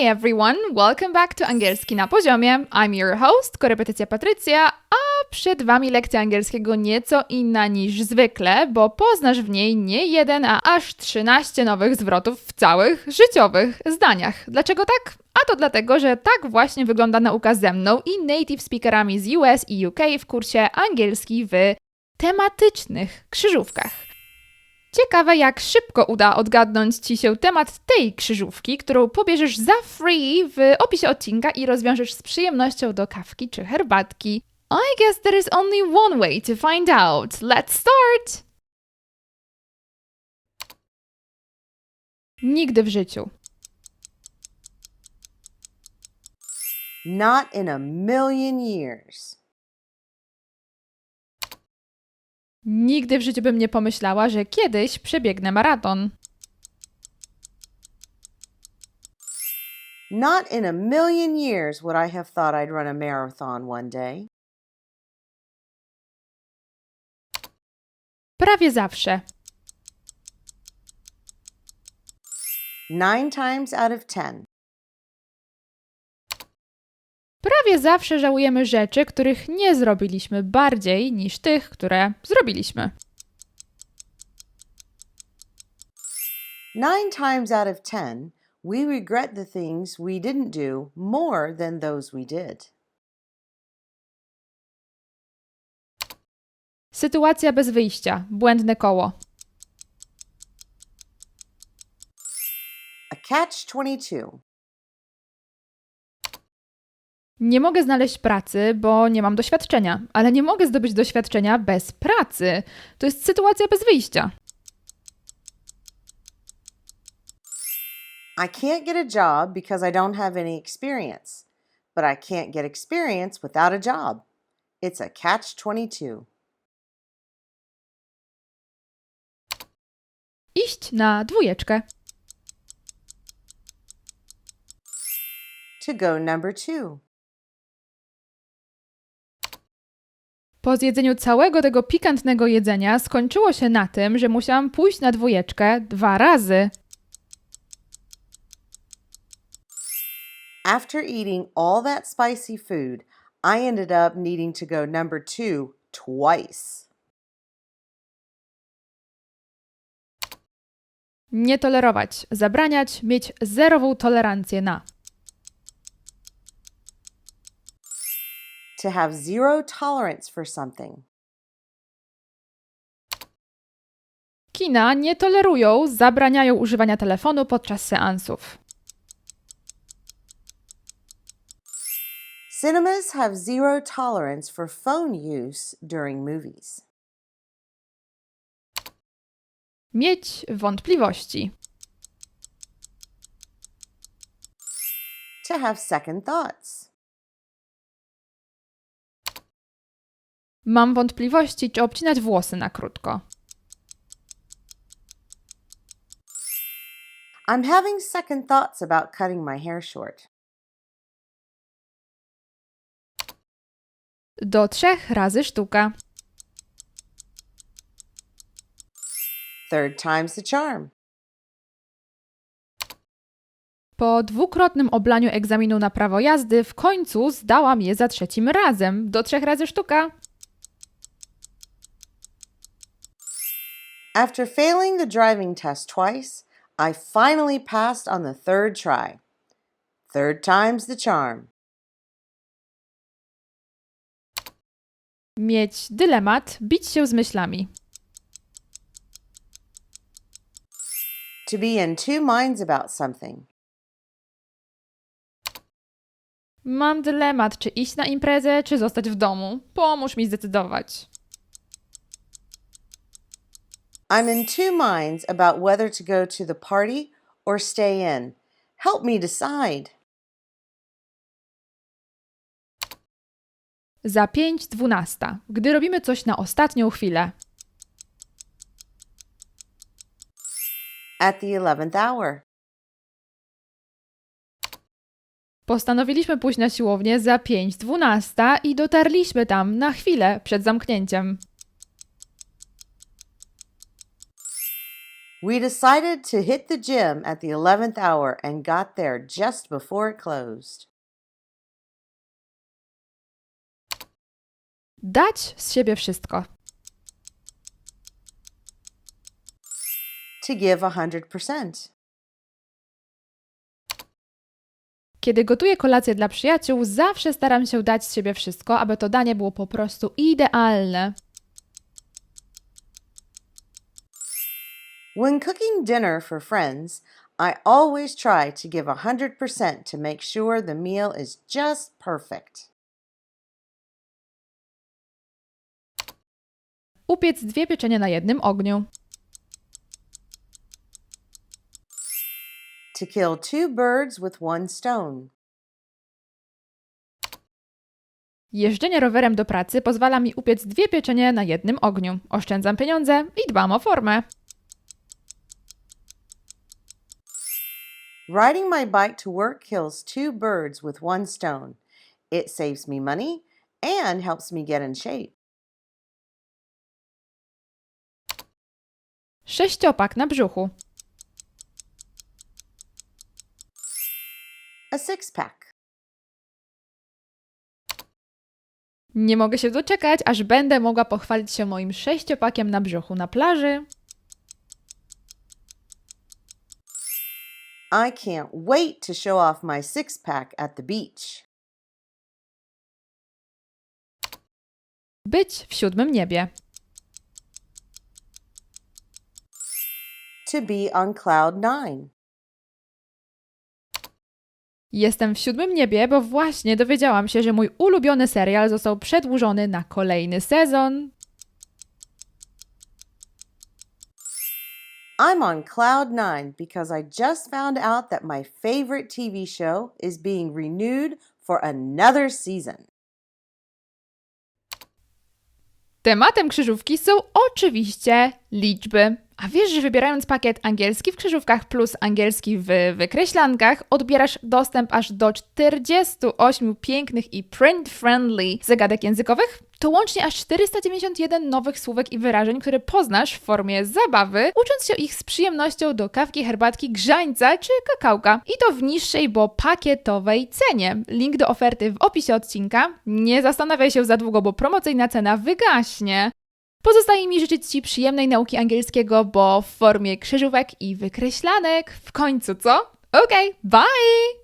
Hey everyone, welcome back to Angielski na poziomie. I'm your host, korepetycja Patrycja, a przed Wami lekcja angielskiego nieco inna niż zwykle, bo poznasz w niej nie jeden, a aż 13 nowych zwrotów w całych życiowych zdaniach. Dlaczego tak? A to dlatego, że tak właśnie wygląda nauka ze mną i native speakerami z US i UK w kursie angielski w tematycznych krzyżówkach. Ciekawe, jak szybko uda odgadnąć Ci się temat tej krzyżówki, którą pobierzesz za free w opisie odcinka i rozwiążesz z przyjemnością do kawki czy herbatki. I guess there is only one way to find out. Let's start! Nigdy w życiu. Not in a million years. Nigdy w życiu bym nie pomyślała, że kiedyś przebiegnę maraton. Not in a million years would I have thought I'd run a marathon one day. Prawie zawsze. Nine times out of ten. Prawie zawsze żałujemy rzeczy, których nie zrobiliśmy bardziej niż tych, które zrobiliśmy. Nine times out of ten, we regret the things we didn't do more than those we did. Sytuacja bez wyjścia, błędne koło. A catch 22. Nie mogę znaleźć pracy, bo nie mam doświadczenia, ale nie mogę zdobyć doświadczenia bez pracy. To jest sytuacja bez wyjścia. I can't get a job because I don't have any experience, but I can't get experience without a job. It's a catch 22. Iść na dwójeczkę. To go number two. Po zjedzeniu całego tego pikantnego jedzenia skończyło się na tym, że musiałam pójść na dwójeczkę dwa razy. After eating all that spicy food, I ended up needing to go number two twice. Nie tolerować, zabraniać, mieć zerową tolerancję na. To have zero tolerance for something. Kina nie tolerują, zabraniają używania telefonu podczas seansów. Cinemas have zero tolerance for phone use during movies. Mieć wątpliwości. To have second thoughts. Mam wątpliwości, czy obcinać włosy na krótko. I'm having second thoughts about cutting my hair short. Do trzech razy sztuka. Third time's the charm. Po dwukrotnym oblaniu egzaminu na prawo jazdy w końcu zdałam je za trzecim razem. Do trzech razy sztuka. After failing the driving test twice, I finally passed on the third try. Third time's the charm. Mieć dylemat, bić się z myślami. To be in two minds about something. Mam dylemat, czy iść na imprezę, czy zostać w domu. Pomóż mi zdecydować. I'm in two minds about whether to go to the party or stay in. Help me decide. Za pięć dwunasta, gdy robimy coś na ostatnią chwilę. At the 11th hour. Postanowiliśmy pójść na siłownię za pięć dwunasta i dotarliśmy tam na chwilę przed zamknięciem. We decided to hit the gym at the 11th hour and got there just before it closed. Dać z siebie wszystko. To give 100%. Kiedy gotuję kolację dla przyjaciół, zawsze staram się dać z siebie wszystko, aby to danie było po prostu idealne. When cooking dinner for friends, I always try to give 100% to make sure the meal is just perfect. Upiec dwie pieczenie na jednym ogniu. To kill two birds with one stone. Jeżdżenie rowerem do pracy pozwala mi upiec dwie pieczenie na jednym ogniu. Oszczędzam pieniądze i dbam o formę. Riding my bike to work kills two birds with one stone. It saves me money and helps me get in shape. Sześciopak na brzuchu. A six pack. Nie mogę się doczekać, aż będę mogła pochwalić się moim sześciopakiem na brzuchu na plaży. I can't wait to show off my six pack at the beach. Być w siódmym niebie. To be on cloud nine. Jestem w siódmym niebie, bo właśnie dowiedziałam się, że mój ulubiony serial został przedłużony na kolejny sezon. I'm on cloud nine because I just found out that my favorite TV show is being renewed for another season. Tematem krzyżówki są oczywiście liczby. A wiesz, że wybierając pakiet angielski w krzyżówkach plus angielski w wykreślankach, odbierasz dostęp aż do 48 pięknych i print-friendly zagadek językowych? To łącznie aż 491 nowych słówek i wyrażeń, które poznasz w formie zabawy, ucząc się ich z przyjemnością do kawki, herbatki, grzańca czy kakałka. I to w niższej, bo pakietowej cenie. Link do oferty w opisie odcinka. Nie zastanawiaj się za długo, bo promocyjna cena wygaśnie. Pozostaje mi życzyć Ci przyjemnej nauki angielskiego, bo w formie krzyżówek i wykreślanek. W końcu, co? Okej, bye!